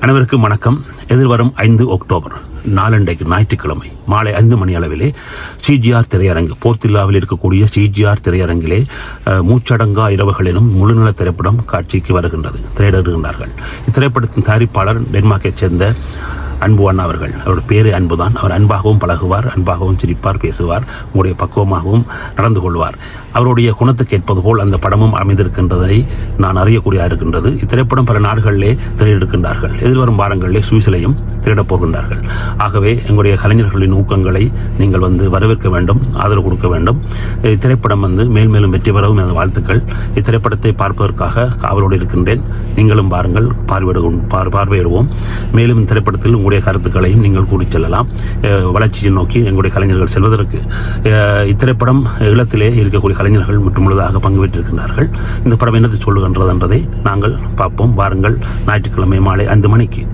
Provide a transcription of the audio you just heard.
அனைவருக்கும் வணக்கம். எதிர்வரும் ஐந்து அக்டோபர் நாலண்டைக்கு ஞாயிற்றுக்கிழமை மாலை ஐந்து மணி அளவிலே சிஜிஆர் திரையரங்கு போர்த்தில்லாவில் இருக்கக்கூடிய சிஜிஆர் திரையரங்கிலே மூச்சடங்கா இரவுகளிலும் முழுநல முழுநில திரைப்படம் காட்சிக்கு வருகின்றது திரையிடுகின்றார்கள். இத்திரைப்படத்தின் தயாரிப்பாளர் டென்மார்க்கைச் சேர்ந்த அன்பு அண்ணா அவர்கள். அவரோட பேரு அன்புதான். அவர் அன்பாகவும் பழகுவார் அன்பாகவும் சிரிப்பார் பேசுவார் உங்களுடைய பக்குவமாகவும் நடந்து கொள்வார். அவருடைய குணத்துக்கு ஏற்பது போல் அந்த படமும் அமைந்திருக்கின்றதை நான் அறியக்கூடிய இருக்கின்றது இத்திரைப்படம் பல நாடுகளிலே திரையிடுகின்றார்கள் எதிர்வரும் வாரங்களிலே சுவிசிலையும் திரையிடப் போகின்றார்கள். ஆகவே எங்களுடைய கலைஞர்களின் ஊக்கங்களை நீங்கள் வந்து வரவேற்க வேண்டும் ஆதரவு கொடுக்க வேண்டும். இத்திரைப்படம் வந்து மேல் மேலும் வெற்றி பெறவும் எனது வாழ்த்துக்கள். இத்திரைப்படத்தை பார்ப்பதற்காக காவலோடு இருக்கின்றேன். நீங்களும் பாருங்கள் பார்வையிடுவோம் பார் பார்வையிடுவோம். மேலும் இந்த திரைப்படத்தில் உங்களுடைய கருத்துக்களையும் நீங்கள் கூறி செல்லலாம். வளர்ச்சியை நோக்கி எங்களுடைய கலைஞர்கள் செல்வதற்கு இத்திரைப்படம் ஈழத்திலே இருக்கக்கூடிய கலைஞர்கள் மற்றும் முழுதாக பங்கு பெற்றிருக்கின்றார்கள் இந்த படம் என்னது சொல்லுகின்றது என்றதை நாங்கள் பார்ப்போம். வாருங்கள் ஞாயிற்றுக்கிழமை மாலை ஐந்து மணிக்கு.